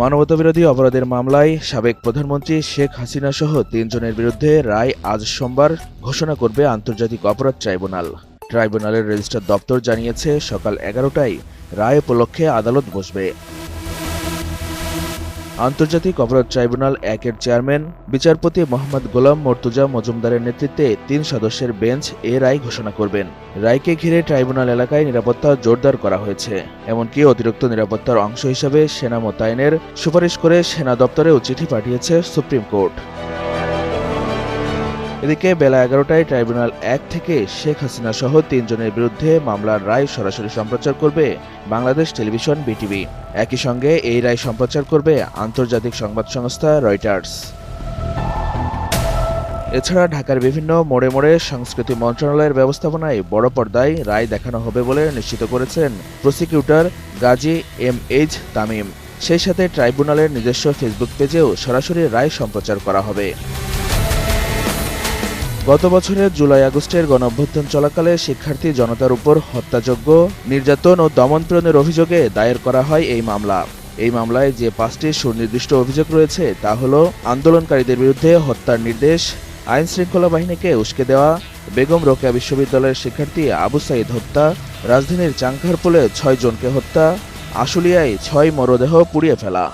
মানবতাবিরোধী অপরাধের মামলায় সাবেক প্রধানমন্ত্রী শেখ হাসিনা সহ তিনজনের বিরুদ্ধে রায় আজ সোমবার ঘোষণা করবে আন্তর্জাতিক অপরাধ ট্রাইব্যুনাল। ট্রাইব্যুনালের রেজিস্টার দপ্তর জানিয়েছে, সকাল এগারোটায় রায় উপলক্ষে আদালত বসবে। আন্তর্জাতিক অপরাধ ট্রাইব্যুনাল একের চেয়ারম্যান, বিচারপতি মোহাম্মদ গোলাম মর্তুজা মজুমদারের নেতৃত্বে তিন সদস্যের বেঞ্চ এ রায় ঘোষণা করবেন। রায়কে ঘিরে ট্রাইব্যুনাল এলাকায় নিরাপত্তা জোরদার করা হয়েছে। এমনকি অতিরিক্ত নিরাপত্তার অংশ হিসেবে সেনা মোতায়েনের সুপারিশ করে সেনা দপ্তরেও চিঠি পাঠিয়েছে সুপ্রিম কোর্ট। এদিকে বেলা এগারোটায় ট্রাইব্যুনাল এক থেকে শেখ হাসিনা সহ তিনজনের বিরুদ্ধে মামলার রায় সরাসরি সম্প্রচার করবে বাংলাদেশ টেলিভিশন বিটিভি। একই সঙ্গে এই রায় সম্প্রচার করবে আন্তর্জাতিক সংবাদ সংস্থা রয়টার্স। এছাড়া ঢাকার বিভিন্ন মোড়ে মোড়ে সংস্কৃতি মন্ত্রণালয়ের ব্যবস্থাপনায় বড় পর্দায় রায় দেখানো হবে বলে নিশ্চিত করেছেন prosecutor Gazi M H Tamim. সেই সাথে ট্রাইব্যুনালের নিজস্ব ফেসবুক পেজেও সরাসরি রায় সম্প্রচার করা হবে। গত বছরের জুলাই আগস্টের গণঅভ্যুত্থান চলাকালে শিক্ষার্থী জনতার উপর হত্যাযজ্ঞ, নির্যাতন ও দমনপীড়নের অভিযোগে দায়ের করা হয় এই মামলা। এই মামলায় যে পাঁচটি সুনির্দিষ্ট অভিযোগ রয়েছে তা হল আন্দোলনকারীদের বিরুদ্ধে হত্যার নির্দেশ আইন শৃঙ্খলা বাহিনীকে উস্কে দেওয়া, বেগম রোকেয়া বিশ্ববিদ্যালয়ের শিক্ষার্থী আবু সাইদ হত্যা, রাজধানীর চাংখারপুলে ছয় জনকে হত্যা, আশুলিয়ায় ছয় মরদেহ পুড়িয়ে ফেলা।